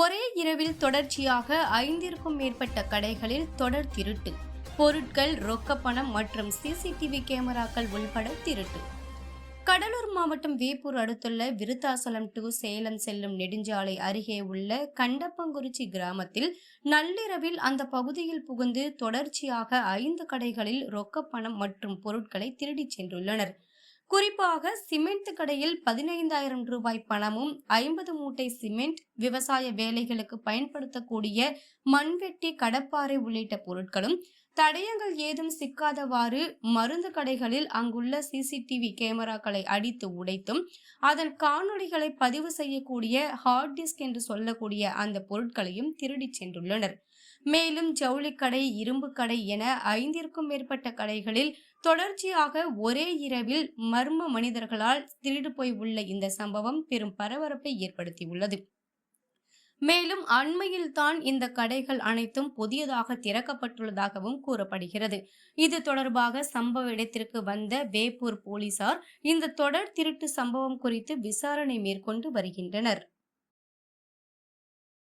ஒரே இரவில் தொடர்ச்சியாக ஐந்திற்கும் மேற்பட்ட கடைகளில் தொடர் திருட்டு. பொருட்கள் ரொக்கப்பணம் மற்றும் சிசிடிவி கேமராக்கள் உள்பட திருட்டு. கடலூர் மாவட்டம் வேப்பூர் அடுத்துள்ள விருத்தாசலம் டு சேலம் செல்லும் நெடுஞ்சாலை அருகே உள்ள கண்டப்பங்குறிச்சி கிராமத்தில் நள்ளிரவில் அந்த பகுதியில் புகுந்து தொடர்ச்சியாக ஐந்து கடைகளில் ரொக்கப்பணம் மற்றும் பொருட்களை திருடிச் சென்றுள்ளனர். குறிப்பாக சிமெண்ட் கடையில் பதினைந்தாயிரம் ரூபாய் பணமும் ஐம்பது மூட்டை சிமெண்ட் விவசாய வேலைகளுக்கு பயன்படுத்தக்கூடிய மண்வெட்டி கடப்பாறை உள்ளிட்ட பொருட்களும் தடயங்கள் ஏதும் சிக்காதவாறு மருந்து கடைகளில் அங்குள்ள சிசிடிவி கேமராக்களை அடித்து உடைத்தும் அதன் காணொளிகளை பதிவு செய்யக்கூடிய ஹார்ட் டிஸ்க் என்று சொல்லக்கூடிய அந்த பொருட்களையும் திருடிச் சென்றுள்ளனர். மேலும் ஜவுளிக்கடை இரும்பு கடை என ஐந்திற்கும் மேற்பட்ட கடைகளில் தொடர்ச்சியாக ஒரே இரவில் மர்ம மனிதர்களால் திருடு போய் உள்ள இந்த சம்பவம் பெரும் பரபரப்பை ஏற்படுத்தியுள்ளது. மேலும் அண்மையில் தான் இந்த கடைகள் அனைத்தும் புதியதாக திறக்கப்பட்டுள்ளதாகவும் கூறப்படுகிறது. இது தொடர்பாக சம்பவ இடத்திற்கு வந்த வேப்பூர் போலீசார் இந்த தொடர் திருட்டு சம்பவம் குறித்து விசாரணை மேற்கொண்டு வருகின்றனர்.